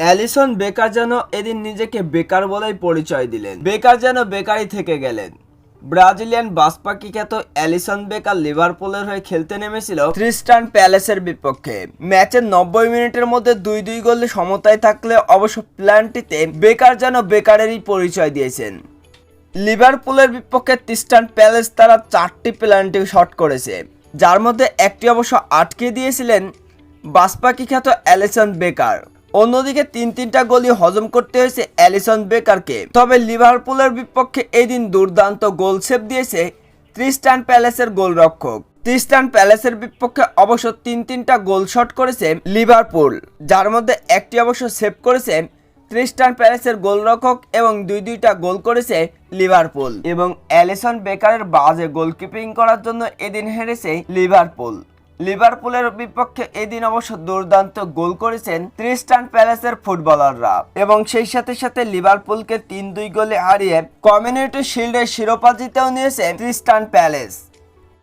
Alisson Becker যেন এদিন নিজেকে বেকার বলেই পরিচয় দিলেন। বেকার যেন বেকারই থেকে গেলেন। ব্রাজিলিয়ান বাসপাকি খ্যাত অ্যালিসন বেকার লিভারপুলের হয়ে খেলতে নেমেছিল ক্রিস্টান প্যালেসের বিপক্ষে। ম্যাচের নব্বই মিনিটের মধ্যে দুই দুই গোলে সমতায় থাকলে অবশ্য প্ল্যানটিতে বেকার যেন বেকারেরই পরিচয় দিয়েছেন। লিভারপুলের বিপক্ষে ক্রিস্টান প্যালেস তারা চারটি প্ল্যানটি শট করেছে, যার মধ্যে একটি অবশ্য আটকে দিয়েছিলেন বাসপাকি খ্যাত অ্যালিসন বেকার। অন্যদিকে তিন তিনটা গোলই হজম করতে হয়েছে অ্যালিসন বেকারকে। তবে লিভারপুলের বিপক্ষে এই দিন দুর্দান্ত গোল সেভ দিয়েছে ক্রিস্টান প্যালেসের গোলরক্ষক। ক্রিস্টান প্যালেসের বিপক্ষে অবশ্য তিন তিনটা গোল শট করেছে লিভারপুল, যার মধ্যে একটি অবশ্য সেভ করেছে ক্রিস্টান প্যালেসের গোলরক্ষক এবং দুই দুইটা গোল করেছে লিভারপুল। এবং অ্যালিসন বেকারের বাজে গোলকিপিং করার জন্য এদিন হেরেছে লিভারপুল। লিভারপুলের বিপক্ষে এদিন অবশ্য দুর্দান্ত গোল করেছেন ত্রিস্টান প্যালেসের ফুটবলাররা। এবং সেই সাথে সাথে লিভারপুলকে তিন দুই গোলে হারিয়ে কমিউনিটি শিল্ডের শিরোপা জিতেও নিয়েছে ত্রিস্টান প্যালেস।